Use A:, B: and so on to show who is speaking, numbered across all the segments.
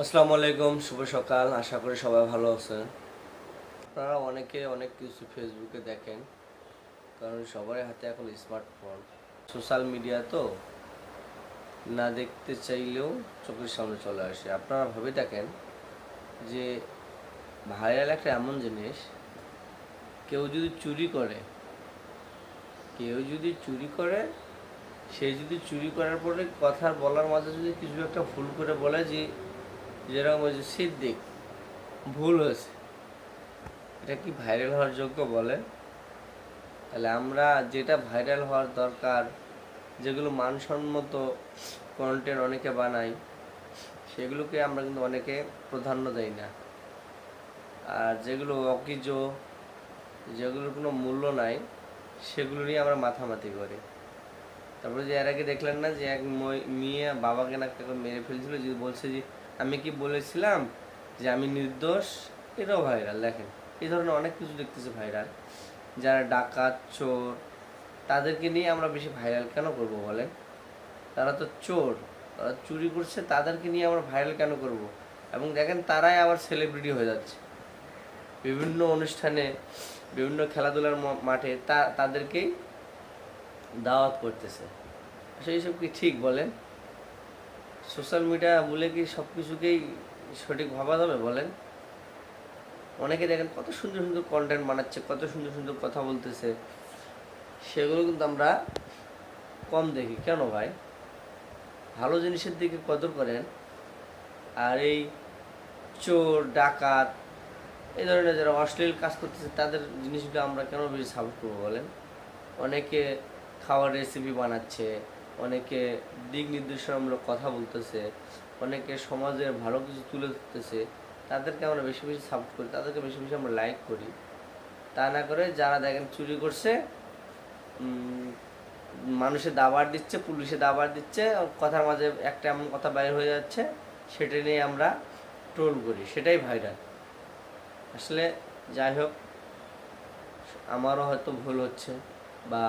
A: আসসালামু আলাইকুম, শুভ সকাল। আশা করি সবাই ভালো আছেন। আপনারা অনেকে অনেক কিছু ফেসবুকে দেখেন, কারণ সবার হাতে এখন স্মার্টফোন সোশ্যাল মিডিয়া তো না দেখতে চাইলেও চোখের সামনে চলে আসে। আপনারা ভেবে দেখেন যে ভাইরাল একটা এমন জিনিস, কেউ যদি চুরি করে, কেউ যদি চুরি করে, সে যদি চুরি করার পরে কথা বলার মাঝে যদি কিছু একটা ভুল করে বলে যে যেরকম যে সিদ্দিক, ভুল হয়েছে। এটা কি ভাইরাল হওয়ার যোগ্য বলে? তাহলে আমরা যেটা ভাইরাল হওয়ার দরকার, যেগুলো মানসম্মত কন্টেন্ট অনেকে বানাই সেগুলোকে আমরা কিন্তু অনেকে প্রাধান্য দেই না। আর যেগুলো অকিজ, যেগুলোর কোনো মূল্য নাই, সেগুলো নিয়ে আমরা মাথামাতি করি। তারপরে যে এর আগে দেখলেন না যে এক মেয়ে বাবাকে না মেরে ফেলছিল, যে বলছে যে আমি কি বলেছিলাম যে আমি নির্দোষ? এটাও ভাইরাল দেখেন। এই ধরনের অনেক কিছু দেখতেছে ভাইরাল যারা ডাকাত, চোর, তাদেরকে নিয়ে আমরা বেশি ভাইরাল কেন করব বলেন? তারা তো চোর। তারা চুরি করছে, তাদেরকে নিয়ে আমরা ভাইরাল কেন করব? এবং দেখেন তারাই আবার সেলিব্রিটি হয়ে যাচ্ছে। বিভিন্ন অনুষ্ঠানে, বিভিন্ন খেলাধুলার মাঠে তা, তাদেরকেই দাওয়াত করতেছে। আসলে এইসব কি ঠিক বলেন? সোশ্যাল মিডিয়া বলে কি সব কিছুকেই সঠিক ভাবা যাবে বলেন? অনেকে দেখেন কত সুন্দর সুন্দর কন্টেন্ট বানাচ্ছে, কত সুন্দর সুন্দর কথা বলতেছে। সেগুলো কিন্তু আমরা কম দেখি। কেন ভাই? ভালো জিনিসের দিকে কদর করেন। আর এই চোর, ডাকাত, এই ধরনের যারা অশ্লীল কাজ করতেছে, তাদের জিনিসগুলো আমরা কেন বেশি সাপোর্ট করব বলেন? অনেকে খাওয়ার রেসিপি বানাচ্ছে অনেকে দিক নির্দেশনামূলক কথা বলতেছে, অনেকে সমাজের ভালো কিছু তুলে ধরতেছে, তাদেরকে আমরা বেশি বেশি সাপোর্ট করি, তাদেরকে বেশি বেশি আমরা লাইক করি। তা না করে যারা দেখেন চুরি করছে মানুষে দাবার দিচ্ছে, পুলিশে দাবার দিচ্ছে, কথার মাঝে একটা এমন কথা বাইর হয়ে যাচ্ছে, সেটা নিয়ে আমরা ট্রোল করি, সেটাই ভাইরাল আসলে যাই হোক, আমারও হয়তো ভুল হচ্ছে বা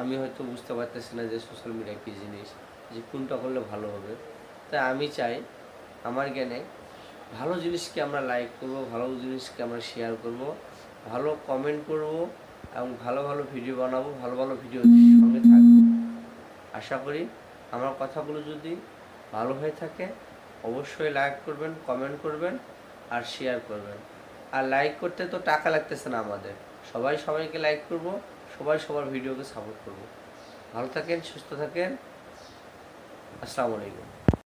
A: আমি হয়তো বুঝতে পারতেছি না যে সোশ্যাল মিডিয়া কী জিনিস, যে কোনটা করলে ভালো হবে। তাই আমি চাই আমার জ্ঞানে ভালো জিনিসকে আমরা লাইক করব, ভালো জিনিসকে আমরা শেয়ার করব, ভালো কমেন্ট করব এবং ভালো ভালো ভিডিও বানাবো, ভালো ভালো ভিডিও সঙ্গে থাকব। আশা করি আমার কথাগুলো যদি ভালো হয়ে থাকে, অবশ্যই লাইক করবেন কমেন্ট করবেন আর শেয়ার করবেন। আর লাইক করতে তো টাকা লাগতেছে না আমাদের। সবাই সবাইকে লাইক করব সবাই সবার ভিডিওকে সাপোর্ট করব। ভালো থাকেন সুস্থ থাকেন। আসসালামু আলাইকুম।